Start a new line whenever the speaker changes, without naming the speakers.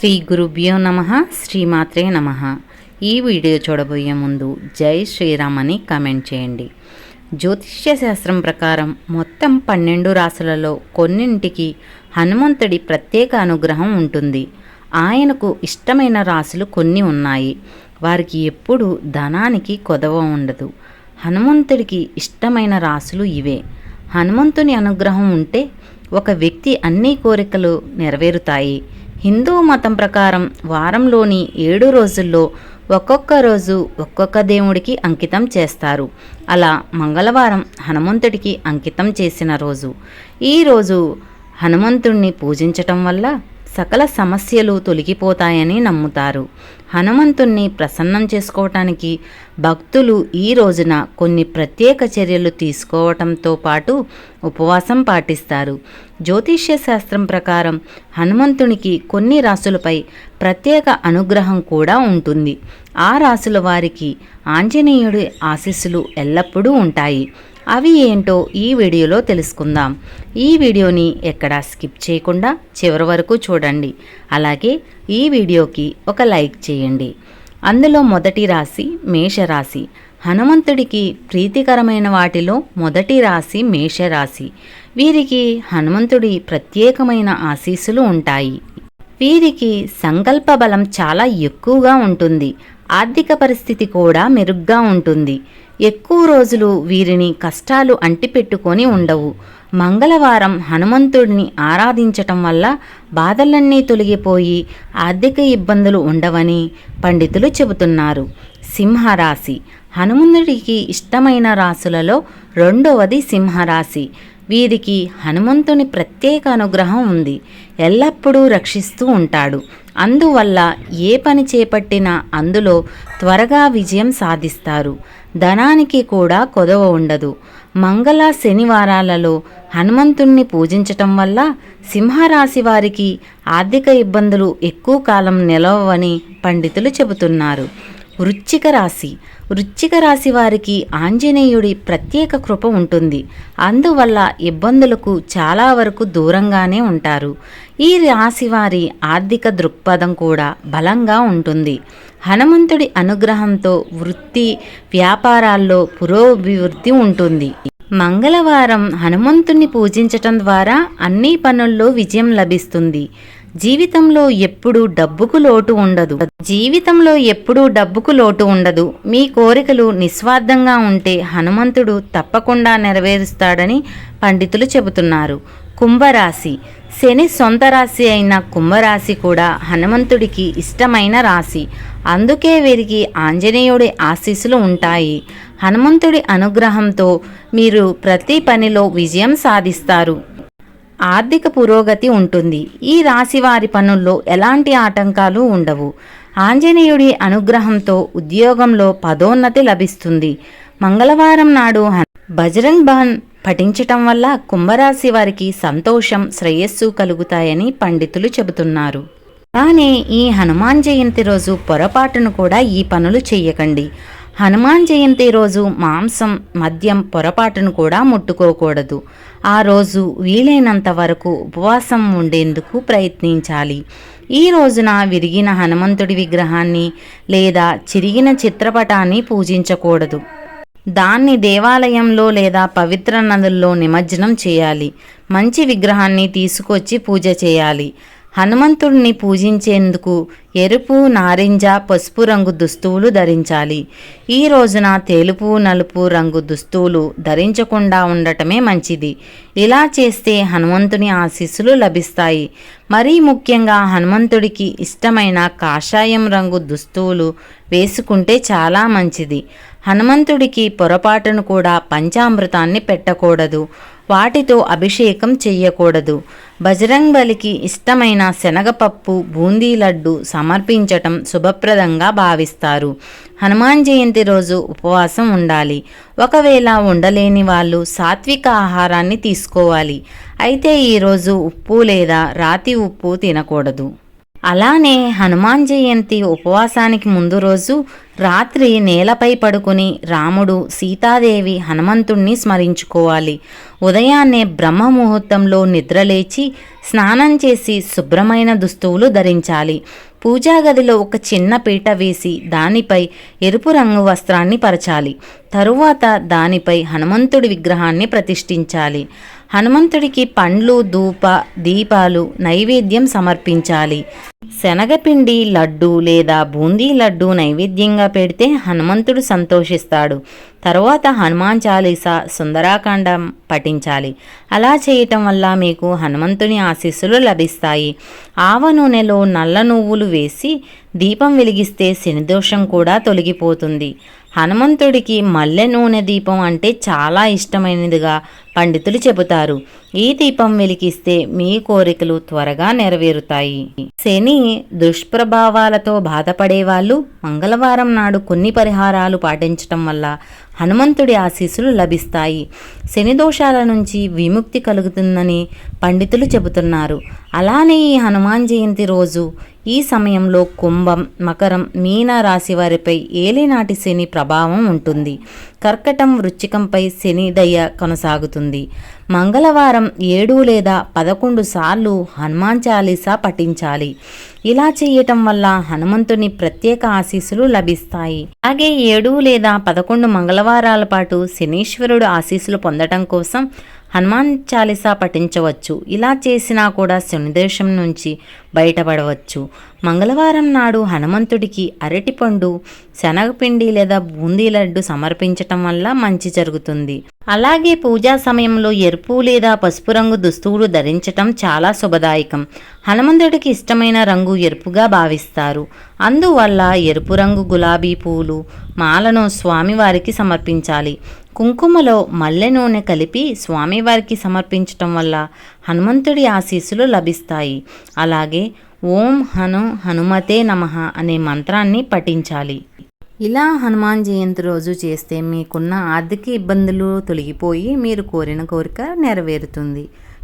శ్రీ గురుభ్యో నమ శ్రీమాత్రే నమ. ఈ వీడియో చూడబోయే ముందు జై శ్రీరామ్ అని కామెంట్ చేయండి. జ్యోతిష్య శాస్త్రం ప్రకారం మొత్తం పన్నెండు రాసులలో కొన్నింటికి హనుమంతుడి ప్రత్యేక అనుగ్రహం ఉంటుంది. ఆయనకు ఇష్టమైన రాసులు కొన్ని ఉన్నాయి. వారికి ఎప్పుడు ధనానికి కొదవ ఉండదు. హనుమంతుడికి ఇష్టమైన రాసులు ఇవే. హనుమంతుని అనుగ్రహం ఉంటే ఒక వ్యక్తి అన్ని కోరికలు నెరవేరుతాయి. హిందూ మతం ప్రకారం వారంలోని ఏడు రోజుల్లో ఒక్కొక్క రోజు ఒక్కొక్క దేవుడికి అంకితం చేస్తారు. అలా మంగళవారం హనుమంతుడికి అంకితం చేసిన రోజు. ఈ రోజు హనుమంతుణ్ణి పూజించటం వల్ల సకల సమస్యలు తొలగిపోతాయని నమ్ముతారు. హనుమంతుణ్ణి ప్రసన్నం చేసుకోవటానికి భక్తులు ఈ రోజున కొన్ని ప్రత్యేక చర్యలు తీసుకోవటంతో పాటు ఉపవాసం పాటిస్తారు. జ్యోతిష్య శాస్త్రం ప్రకారం హనుమంతునికి కొన్ని రాసులపై ప్రత్యేక అనుగ్రహం కూడా ఉంటుంది. ఆ రాసుల వారికి ఆంజనేయుడి ఆశీస్సులు ఎల్లప్పుడూ ఉంటాయి. అవి ఏంటో ఈ వీడియోలో తెలుసుకుందాం. ఈ వీడియోని ఎక్కడా స్కిప్ చేయకుండా చివరి వరకు చూడండి. అలాగే ఈ వీడియోకి ఒక లైక్ చేయండి. అందులో మొదటి రాశి మేషరాశి. హనుమంతుడికి ప్రీతికరమైన వాటిలో మొదటి రాశి మేషరాశి. వీరికి హనుమంతుడి ప్రత్యేకమైన ఆశీస్సులు ఉంటాయి. వీరికి సంకల్ప బలం చాలా ఎక్కువగా ఉంటుంది. ఆర్థిక పరిస్థితి కూడా మెరుగ్గా ఉంటుంది. ఎక్కువ రోజులు వీరిని కష్టాలు అంటిపెట్టుకొని ఉండవు. మంగళవారం హనుమంతుడిని ఆరాధించటం వల్ల బాధలన్నీ తొలగిపోయి ఆర్థిక ఇబ్బందులు ఉండవని పండితులు చెబుతున్నారు. సింహరాశి. హనుమంతుడికి ఇష్టమైన రాశులలో రెండవది సింహరాశి. వీరికి హనుమంతుని ప్రత్యేక అనుగ్రహం ఉంది. ఎల్ల ఎప్పుడూ రక్షిస్తూ ఉంటాడు. అందువల్ల ఏ పని చేపట్టినా అందులో త్వరగా విజయం సాధిస్తారు. ధనానికి కూడా కొదవ ఉండదు. మంగళ శనివారాలలో హనుమంతుణ్ణి పూజించటం వల్ల సింహరాశి వారికి ఆర్థిక ఇబ్బందులు ఎక్కువ కాలం నిలవవని పండితులు చెబుతున్నారు. వృశ్చిక రాశి. వృశ్చిక రాశి వారికి ఆంజనేయుడి ప్రత్యేక కృప ఉంటుంది. అందువల్ల ఇబ్బందులకు చాలా వరకు దూరంగానే ఉంటారు. ఈ రాశి వారి ఆర్థిక దృక్పథం కూడా బలంగా ఉంటుంది. హనుమంతుడి అనుగ్రహంతో వృత్తి వ్యాపారాల్లో పురోభివృద్ధి ఉంటుంది. మంగళవారం హనుమంతుణ్ణి పూజించటం ద్వారా అన్ని పనుల్లో విజయం లభిస్తుంది. జీవితంలో ఎప్పుడూ డబ్బుకు లోటు ఉండదు. జీవితంలో ఎప్పుడూ డబ్బుకు లోటు ఉండదు. మీ కోరికలు నిస్వార్థంగా ఉంటే హనుమంతుడు తప్పకుండా నెరవేరుస్తాడని పండితులు చెబుతున్నారు. కుంభరాశి. శని సొంత రాశి అయిన కుంభరాశి కూడా హనుమంతుడికి ఇష్టమైన రాశి. అందుకే వీరికి ఆంజనేయుడి ఆశీస్సులు ఉంటాయి. హనుమంతుడి అనుగ్రహంతో మీరు ప్రతి పనిలో విజయం సాధిస్తారు. ఆర్థిక పురోగతి ఉంటుంది. ఈ రాశి వారి పనుల్లో ఎలాంటి ఆటంకాలు ఉండవు. ఆంజనేయుడి అనుగ్రహంతో ఉద్యోగంలో పదోన్నతి లభిస్తుంది. మంగళవారం నాడు బజరంగ్ బాన్ పఠించటం వల్ల కుంభరాశి వారికి సంతోషం శ్రేయస్సు కలుగుతాయని పండితులు చెబుతున్నారు. కానీ ఈ హనుమాన్ జయంతి రోజు పొరపాటును కూడా ఈ పనులు చెయ్యకండి హనుమాన్ జయంతి రోజు మాంసం మద్యం పొరపాటును కూడా ముట్టుకోకూడదు. ఆ రోజు వీలైనంత వరకు ఉపవాసం ఉండేందుకు ప్రయత్నించాలి. ఈ రోజున విరిగిన హనుమంతుడి విగ్రహాన్ని లేదా చిరిగిన చిత్రపటాన్ని పూజించకూడదు. దాన్ని దేవాలయంలో లేదా పవిత్ర నదుల్లో నిమజ్జనం చేయాలి. మంచి విగ్రహాన్ని తీసుకొచ్చి పూజ చేయాలి. హనుమంతుడిని పూజించేందుకు ఎరుపు నారింజ పసుపు రంగు దుస్తువులు ధరించాలి. ఈ రోజున తెలుపు నలుపు రంగు దుస్తువులు ధరించకుండా ఉండటమే మంచిది. ఇలా చేస్తే హనుమంతుని ఆశీస్సులు లభిస్తాయి. మరీ ముఖ్యంగా హనుమంతుడికి ఇష్టమైన కాషాయం రంగు దుస్తువులు వేసుకుంటే చాలా మంచిది. హనుమంతుడికి పొరపాటును కూడా పంచామృతాన్ని పెట్టకూడదు. వాటితో అభిషేకం చెయ్యకూడదు. బజరంగ్ బలికి ఇష్టమైన శనగపప్పు బూందీ లడ్డు సమర్పించటం శుభప్రదంగా భావిస్తారు. హనుమాన్ జయంతి రోజు ఉపవాసం ఉండాలి. ఒకవేళ ఉండలేని వాళ్ళు సాత్విక ఆహారాన్ని తీసుకోవాలి. అయితే ఈరోజు ఉప్పు లేదా రాతి ఉప్పు తినకూడదు. అలానే హనుమాన్ జయంతి ఉపవాసానికి ముందు రోజు రాత్రి నేలపై పడుకుని రాముడు సీతాదేవి హనుమంతుణ్ణి స్మరించుకోవాలి. ఉదయాన్నే బ్రహ్మ ముహూర్తంలో నిద్రలేచి స్నానం చేసి శుభ్రమైన దుస్తువులు ధరించాలి. పూజా గదిలో ఒక చిన్న పీట వేసి దానిపై ఎరుపు రంగు వస్త్రాన్ని పరచాలి. తరువాత దానిపై హనుమంతుడి విగ్రహాన్ని ప్రతిష్ఠించాలి. హనుమంతుడికి పండ్లు ధూప దీపాలు నైవేద్యం సమర్పించాలి. శనగపిండి లడ్డు లేదా బూందీ లడ్డు నైవేద్యంగా పెడితే హనుమంతుడు సంతోషిస్తాడు. తరువాత హనుమాన్ చాలీసా సుందరాకాండం పఠించాలి. అలా చేయటం వల్ల మీకు హనుమంతుని ఆశీస్సులు లభిస్తాయి. ఆవ నూనెలో నల్ల నువ్వులు వేసి దీపం వెలిగిస్తే శనిదోషం కూడా తొలగిపోతుంది. హనుమంతుడికి మల్లె నూనె దీపం అంటే చాలా ఇష్టమైనదిగా పండితులు చెబుతారు. ఈ దీపం వెలిగిస్తే మీ కోరికలు త్వరగా నెరవేరుతాయి. శని దుష్ప్రభావాలతో బాధపడే వాళ్ళు మంగళవారం నాడు కొన్ని పరిహారాలు పాటించటం వల్ల హనుమంతుడి ఆశీస్సులు లభిస్తాయి. శని దోషాల నుంచి విముక్తి కలుగుతుందని పండితులు చెబుతున్నారు. అలానే ఈ హనుమాన్ జయంతి రోజు ఈ సమయంలో కుంభం మకరం మీన రాశి వారిపై ఏలినాటి శని ప్రభావం ఉంటుంది. కర్కటం వృచ్చికంపై శని దయ కొనసాగుతుంది. మంగళవారం ఏడు లేదా పదకొండు సార్లు హనుమాన్ చాలీసా పఠించాలి. ఇలా చేయటం వల్ల హనుమంతుని ప్రత్యేక ఆశీస్సులు లభిస్తాయి. అలాగే ఏడు లేదా పదకొండు మంగళవారాల పాటు శనీశ్వరుడు ఆశీస్సులు పొందటం కోసం హనుమాన్ చాలీసా పఠించవచ్చు. ఇలా చేసినా కూడా శనిదేశం నుంచి బయటపడవచ్చు. మంగళవారం నాడు హనుమంతుడికి అరటిపండు శనగపిండి లేదా బూందీ లడ్డు సమర్పించటం వల్ల మంచి జరుగుతుంది. అలాగే పూజా సమయంలో ఎరుపు లేదా పసుపు రంగు దుస్తువులు ధరించటం చాలా శుభదాయకం. హనుమంతుడికి ఇష్టమైన రంగు ఎరుపుగా భావిస్తారు. అందువల్ల ఎరుపు రంగు గులాబీ పూలు మాలను స్వామివారికి సమర్పించాలి. కుంకుమలో మల్లె నూనె కలిపి స్వామివారికి సమర్పించటం వల్ల హనుమంతుడి ఆశీస్సులు లభిస్తాయి. అలాగే ఓం హను హనుమతే నమః అనే మంత్రాన్ని పఠించాలి. ఇలా హనుమాన్ జయంతి రోజు చేస్తే మీకున్న ఆర్థిక ఇబ్బందులు తొలగిపోయి మీరు కోరిన కోరిక నెరవేరుతుంది.